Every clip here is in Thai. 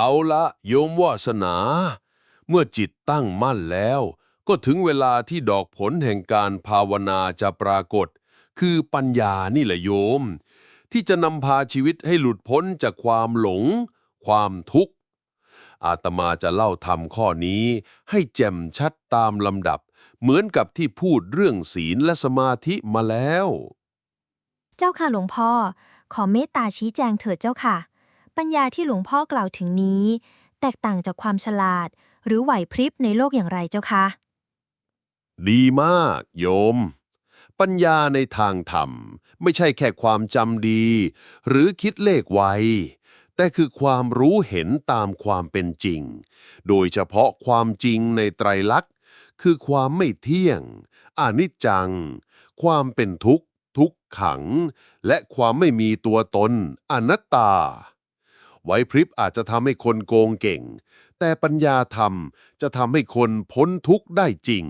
เอาละโยมวาสนา เมื่อจิตตั้งมั่นแล้ว ก็ถึงเวลาที่ดอกผลแห่งการภาวนาจะปรากฏ คือปัญญานี่แหละโยม ที่จะนำพาชีวิตให้หลุดพ้นจากความหลง ความทุกข์ อาตมาจะเล่าธรรมข้อนี้ ให้แจ่มชัดตามลำดับ เหมือนกับที่พูดเรื่องศีลและสมาธิมาแล้ว เจ้าค่ะหลวงพ่อ ขอเมตตาชี้แจงเถิดเจ้าค่ะ ปัญญาที่หลวงพ่อกล่าวถึงนี้ แตกต่างจากความฉลาด หรือไหวพริบในโลกอย่างไรเจ้าคะ ดีมาก โยม ปัญญาในทางธรรม ไม่ใช่แค่ความจำดี หรือคิดเลขไวแต่คือความรู้เห็นตามความเป็นจริง โดยเฉพาะความจริงในไตรลักษณ์ คือความไม่เที่ยง อนิจจัง ความเป็นทุกข์ ทุกขัง และความไม่มีตัวตน อนัตตา ไหวพริบอาจจะทำให้คนโกงเก่ง แต่ปัญญาธรรมจะทำให้คนพ้นทุกข์ได้จริง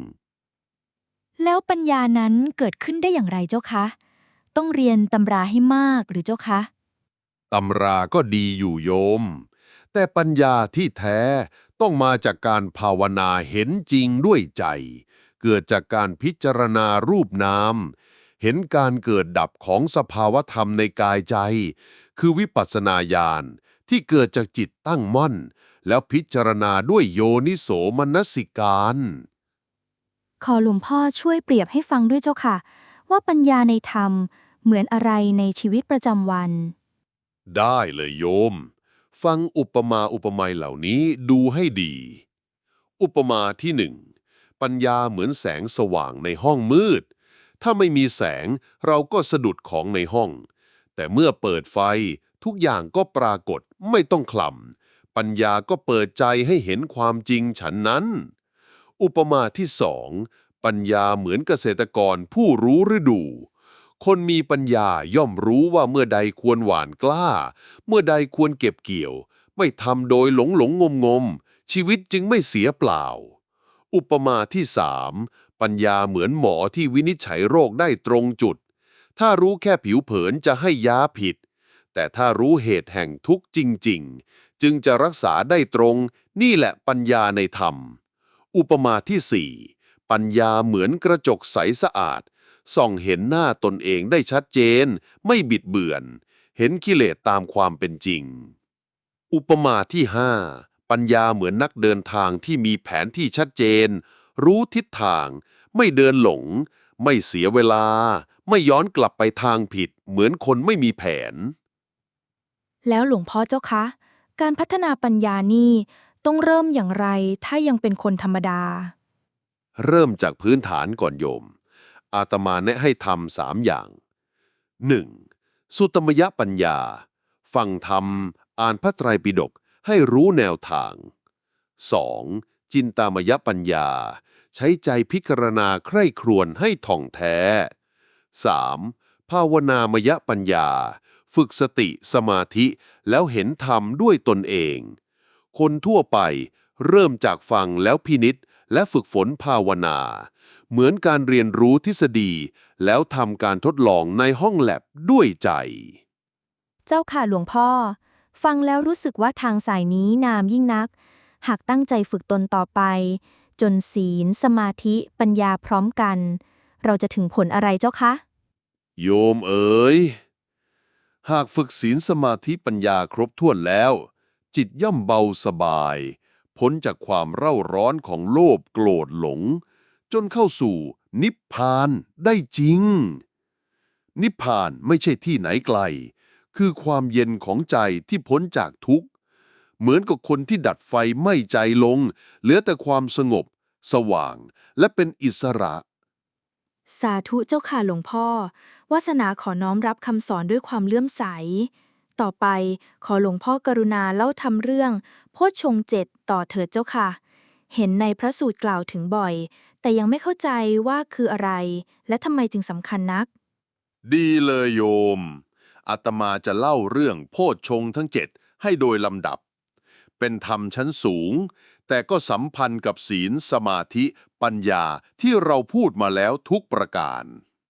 แล้วปัญญานั้นเกิดขึ้นได้อย่างไรเจ้าคะ ต้องเรียนตำราให้มากหรือเจ้าคะตำราก็ดีอยู่โยม แต่ปัญญาที่แท้ต้องมาจากการภาวนาเห็นจริงด้วยใจ เกิดจากการพิจารณารูปนามเห็นการเกิดดับของสภาวธรรมในกายใจ คือวิปัสสนาญาณ ที่เกิดจากจิตตั้งมั่น แล้วพิจารณาด้วยโยนิโสมนสิการ ขอหลวงพ่อช่วยเปรียบให้ฟังด้วยเจ้าค่ะ ว่าปัญญาในธรรมเหมือนอะไรในชีวิตประจำวัน ได้เลยโยม ฟังอุปมาอุปไมยเหล่านี้ดูให้ดี อุปมาที่หนึ่งปัญญาเหมือนแสงสว่างในห้องมืด ถ้าไม่มีแสงเราก็สะดุดของในห้อง แต่เมื่อเปิดไฟทุกอย่างก็ปรากฏ ไม่ต้องคลำปัญญาก็เปิดใจให้เห็นความจริงฉันนั้น อุปมาที่สองปัญญาเหมือนเกษตรกรผู้รู้ฤดู คนมีปัญญาย่อมรู้ว่าเมื่อใดควรหวานกล้า เมื่อใดควรเก็บเกี่ยว ไม่ทำโดยหลงหลงงมงม ชีวิตจึงไม่เสียเปล่า อุปมาที่สามปัญญาเหมือนหมอที่วินิจฉัยโรคได้ตรงจุด ถ้ารู้แค่ผิวเผินจะให้ยาผิด แต่ถ้ารู้เหตุแห่งทุกข์จริง ๆ จึงจะรักษาได้ตรง นี่แหละปัญญาในธรรม อุปมาที่สี่ปัญญาเหมือนกระจกใสสะอาด ส่องเห็นหน้าตนเองได้ชัดเจน ไม่บิดเบือน เห็นกิเลสตามความเป็นจริง อุปมาที่ห้าปัญญาเหมือนนักเดินทางที่มีแผนที่ชัดเจน รู้ทิศทาง ไม่เดินหลง ไม่เสียเวลา ไม่ย้อนกลับไปทางผิด เหมือนคนไม่มีแผน แล้วหลวงพ่อเจ้าคะ การพัฒนาปัญญานี่ต้องเริ่มอย่างไรถ้ายังเป็นคนธรรมดา เริ่มจากพื้นฐานก่อนโยม อาตมาแนะให้ทำสามอย่าง 1. สุตมยปัญญา ฟังธรรม อ่านพระไตรปิฎกให้รู้แนวทาง 2. จินตามยปัญญา ใช้ใจพิจารณาใคร่ครวญให้ท่องแท้ 3. ภาวนามยปัญญา ฝึกสติสมาธิแล้วเห็นธรรมด้วยตนเอง คนทั่วไปเริ่มจากฟังแล้วพินิษและฝึกฝนภาวนา เหมือนการเรียนรู้ทฤษฎี แล้วทำการทดลองในห้องแลบด้วยใจ เจ้าค่ะหลวงพ่อ ฟังแล้วรู้สึกว่าทางสายนี้นามยิ่งนัก หากตั้งใจฝึกตนต่อไป จนศีล สมาธิ ปัญญาพร้อมกัน เราจะถึงผลอะไรเจ้าคะ โยมเอ๋ย หากฝึกศีลสมาธิปัญญาครบถ้วนแล้ว จิตย่อมเบาสบาย พ้นจากความเร่าร้อนของโลภโกรธหลง จนเข้าสู่นิพพานได้จริง นิพพานไม่ใช่ที่ไหนไกล คือความเย็นของใจที่พ้นจากทุกข์ เหมือนกับคนที่ดัดไฟไม่ใจลง เหลือแต่ความสงบ สว่าง และเป็นอิสระ สาธุเจ้าค่ะหลวงพ่อ วาสนาขอน้อมรับคำสอนด้วยความเลื่อมใส ต่อไปขอหลวงพ่อกรุณาเล่าทำเรื่องโพชฌงเจ็ดต่อเถิดเจ้าค่ะ เห็นในพระสูตรกล่าวถึงบ่อย แต่ยังไม่เข้าใจว่าคืออะไร และทำไมจึงสำคัญนัก ดีเลยโยม อาตมาจะเล่าเรื่องโพชฌงทั้งเจ็ดให้โดยลำดับ เป็นธรรมชั้นสูง แต่ก็สัมพันธ์กับศีลสมาธิ ปัญญาที่เราพูดมาแล้วทุกประการ